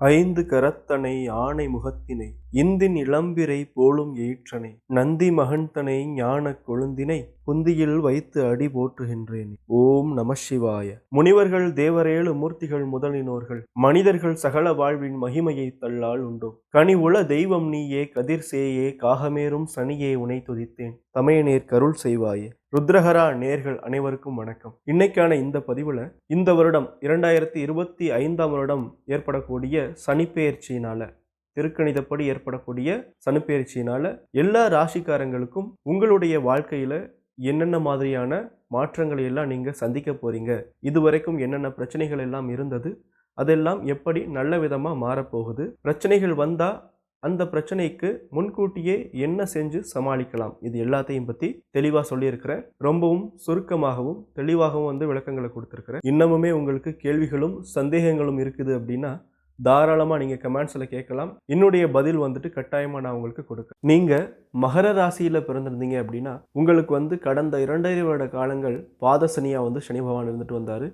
ஐந்து கரத்தனை ஆணை முகத்தினை இந்தின் இளம்பிரை போலும் ஏற்றனை நந்தி மகன்தனை ஞானக் கொழுந்தினை புந்தியில் வைத்து அடி போற்றுகின்றேன். ஓம் நம சிவாய. முனிவர்கள் தேவரேழு மூர்த்திகள் முதலினோர்கள் மனிதர்கள் சகல வாழ்வின் மகிமையை தள்ளால் உண்டோ கனி உள தெய்வம் நீயே கதிர் சேயே காகமேறும் சனியே உனை துதித்தேன். தமையனேர் கருள் செய்வாயே. ருத்ரஹரா நேர்கள் அனைவருக்கும் வணக்கம். இன்னைக்கான இந்த பதிவில் இந்த வருடம் இரண்டாயிரத்தி இருபத்தி ஐந்தாம் வருடம் ஏற்படக்கூடிய சனிப்பெயர்ச்சியினால திருக்கணிதப்படி ஏற்படக்கூடிய சனிப்பெயர்ச்சியினால எல்லா ராசிக்காரங்களுக்கும் உங்களுடைய வாழ்க்கையில என்னென்ன மாதிரியான மாற்றங்களை எல்லாம் நீங்க சந்திக்க போறீங்க? இதுவரைக்கும் என்னென்ன பிரச்சனைகள் எல்லாம் இருந்தது? அதெல்லாம் எப்படி நல்ல விதமாக மாறப்போகுது? பிரச்சனைகள் வந்தால் அந்த பிரச்சனைக்கு முன்கூட்டியே என்ன செஞ்சு சமாளிக்கலாம்? இது எல்லாத்தையும் பற்றி தெளிவாக சொல்லியிருக்கிறேன். ரொம்பவும் சுருக்கமாகவும் தெளிவாகவும் வந்து விளக்கங்களை கொடுத்துருக்குறேன். இன்னமுமே உங்களுக்கு கேள்விகளும் சந்தேகங்களும் இருக்குது அப்படின்னா தாராளமாக நீங்கள் கமெண்ட்ஸில் கேட்கலாம். என்னுடைய பதில் வந்துட்டு கட்டாயமாக நான் உங்களுக்கு கொடுக்குறேன். நீங்கள் மகர ராசியில் பிறந்திருந்தீங்க அப்படின்னா உங்களுக்கு வந்து கடந்த இரண்டரை வருட காலங்கள் பாதசனியாக வந்து சனி பகவான் இருந்துட்டு வந்தார்.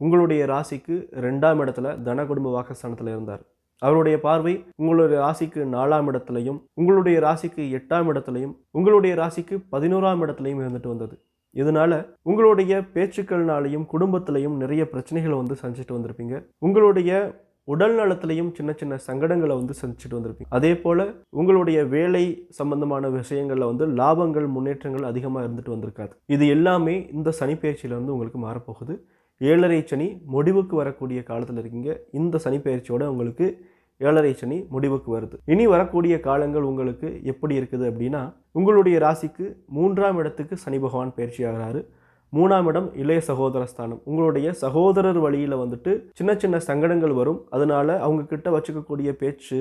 உங்களுடைய ராசிக்கு ரெண்டாம் இடத்துல தன குடும்ப வாக்கஸ்தானத்தில் இருந்தார். அவருடைய பார்வை உங்களுடைய ராசிக்கு நாலாம் இடத்துலையும் உங்களுடைய ராசிக்கு எட்டாம் இடத்துலையும் உங்களுடைய ராசிக்கு பதினோராம் இடத்துலையும் இருந்துட்டு வந்தது. இதனால உங்களுடைய பேச்சுக்கள்னாலையும் குடும்பத்திலையும் நிறைய பிரச்சனைகளை வந்து சந்திச்சுட்டு வந்திருப்பீங்க. உங்களுடைய உடல் நலத்திலையும் சின்ன சின்ன சங்கடங்களை வந்து சந்திச்சுட்டு வந்திருப்பீங்க. அதே போல உங்களுடைய வேலை சம்பந்தமான விஷயங்களில் வந்து லாபங்கள் முன்னேற்றங்கள் அதிகமாக இருந்துட்டு வந்திருக்காது. இது எல்லாமே இந்த சனிப்பெயர்ச்சியில வந்து உங்களுக்கு மாறப்போகுது. ஏழரை சனி முடிவுக்கு வரக்கூடிய காலத்தில் இருக்கீங்க. இந்த சனிப்பெயர்ச்சியோட உங்களுக்கு ஏழரை சனி முடிவுக்கு வருது. இனி வரக்கூடிய காலங்கள் உங்களுக்கு எப்படி இருக்குது அப்படின்னா உங்களுடைய ராசிக்கு மூன்றாம் இடத்துக்கு சனி பகவான் பயிற்சி ஆகிறாரு. மூணாம் இடம் இளைய சகோதர ஸ்தானம். உங்களுடைய சகோதரர் வழியில் வந்துட்டு சின்ன சின்ன சங்கடங்கள் வரும். அதனால அவங்க கிட்ட வச்சுக்கக்கூடிய பேச்சு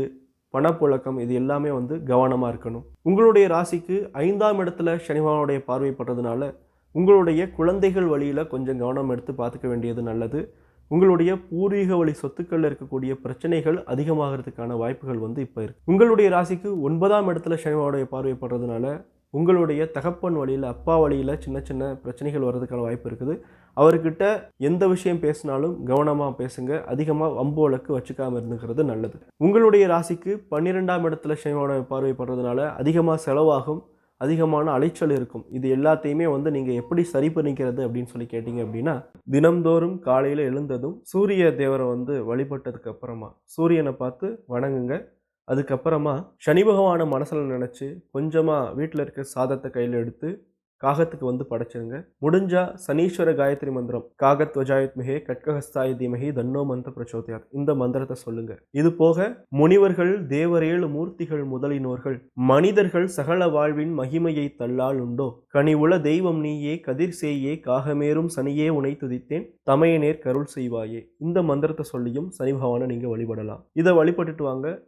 பணப்புழக்கம் இது எல்லாமே வந்து கவனமாக இருக்கணும். உங்களுடைய ராசிக்கு ஐந்தாம் இடத்துல சனி பகவானுடைய பார்வைப்பட்டதுனால உங்களுடைய குழந்தைகள் வழியில் கொஞ்சம் கவனம் எடுத்து பார்த்துக்க வேண்டியது நல்லது. உங்களுடைய பூர்வீக வழி சொத்துக்களில் இருக்கக்கூடிய பிரச்சனைகள் அதிகமாகிறதுக்கான வாய்ப்புகள் வந்து இப்போ இருக்குது உங்களுடைய ராசிக்கு ஒன்பதாம் இடத்துல சனிவாவுடைய பார்வைப்படுறதுனால உங்களுடைய தகப்பன் வழியில் அப்பா வழியில் சின்ன சின்ன பிரச்சனைகள் வர்றதுக்கான வாய்ப்பு இருக்குது. அவர்கிட்ட எந்த விஷயம் பேசினாலும் கவனமாக பேசுங்க. அதிகமாக வம்பு வழக்கு வச்சுக்காமல் இருந்துக்கிறது நல்லது. உங்களுடைய ராசிக்கு பன்னிரெண்டாம் இடத்துல சனிவான பார்வைப்படுறதுனால அதிகமாக செலவாகும். அதிகமான அலைச்சல் இருக்கும். இது எல்லாத்தையுமே வந்து நீங்கள் எப்படி சரி பண்ணிக்கிறது அப்படின்னு சொல்லி கேட்டிங்க அப்படின்னா தினம்தோறும் காலையில் எழுந்ததும் சூரிய தேவரை வந்து வழிபட்டதுக்கு அப்புறமா சூரியனை பார்த்து வணங்குங்க. அதுக்கப்புறமா சனி பகவானை மனசில் நினச்சி கொஞ்சமாக வீட்டில் இருக்க சாதத்தை கையில் எடுத்து காகத்துக்கு வந்து படைச்சிருங்க. முடிஞ்சா சனீஸ்வர காயத்ரி மந்திரம். காகத் வஜாயுத்மிகே கட்கஹஸ்தாய தீமகி தன்னோ மந்த பிரச்சோதயாத். இந்த மந்திரத்தை சொல்லுங்க. இது போக முனிவர்கள் தேவரேழு மூர்த்திகள் முதலினோர்கள் மனிதர்கள் சகல வாழ்வின் மகிமையை தள்ளால் உண்டோ? கனி தெய்வம் நீயே கதிர் சேயே காகமேறும் சனியே உனை துதித்தேன் தமையனேர் கருள் செய்வாயே. இந்த மந்திரத்தை சொல்லியும் சனி பகவானை நீங்க வழிபடலாம். இதை வழிபட்டுட்டு வாங்க.